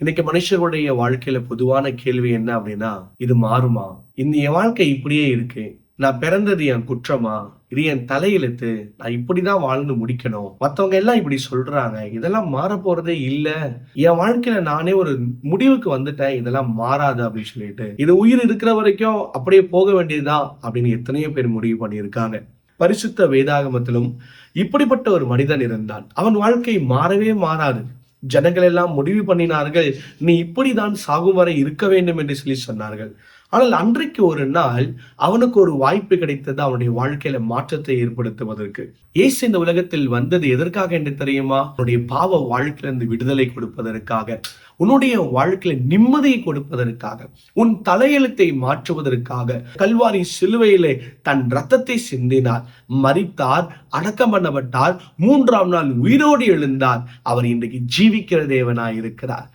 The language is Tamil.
இன்னைக்கு மனுஷருடைய வாழ்க்கையில பொதுவான கேள்வி என்ன அப்படின்னா இது மாறுமா? இந்த என் வாழ்க்கை இப்படியே இருக்கு. நான் பிறந்தது என் குற்றமா? இது என் தலையெழுத்து. நான் இப்படிதான் வாழ்ந்து முடிக்கணும். மத்தவங்க எல்லாம் இப்படி சொல்றாங்க. இதெல்லாம் மாற போறதே இல்ல. என் வாழ்க்கையில நானே ஒரு முடிவுக்கு வந்துட்டேன். இதெல்லாம் மாறாது அப்படின்னு சொல்லிட்டு. இது உயிர் இருக்கிற வரைக்கும் அப்படியே போக வேண்டியதுதான் அப்படின்னு எத்தனையோ பேர் முடிவு பண்ணியிருக்காங்க. பரிசுத்த வேதாகமத்திலும் இப்படிப்பட்ட ஒரு மனிதன் இருந்தான். அவன் வாழ்க்கை மாறவே மாறாது. ஜனங்கள் எல்லாம் முடிவு பண்ணினார்கள் நீ இப்படிதான் சாகும் வரை இருக்க வேண்டும் என்று சொல்லி சொன்னார்கள். ஆனால் அன்றைக்கு ஒரு நாள் அவனுக்கு ஒரு வாய்ப்பு கிடைத்தது அவனுடைய வாழ்க்கையில மாற்றத்தை ஏற்படுத்துவதற்கு. இயேசு இந்த உலகத்தில் வந்தது எதற்காக என்று தெரியுமா? அவனுடைய பாவ வாழ்க்கையிலிருந்து விடுதலை கொடுப்பதற்காக. உன்னுடைய வாழ்க்கையில நிம்மதியை கொடுப்பதற்காக உன் தலையெழுத்தை மாற்றுவதற்காக கல்வாரி சிலுவையிலே தன் ரத்தத்தை சிந்தினார். மறித்தார் அடக்கம் பண்ணப்பட்டார். மூன்றாம் நாள் உயிரோடு எழுந்தார். அவர் இன்றைக்கு ஜீவிக்கிற தேவனாய் இருக்கிறார்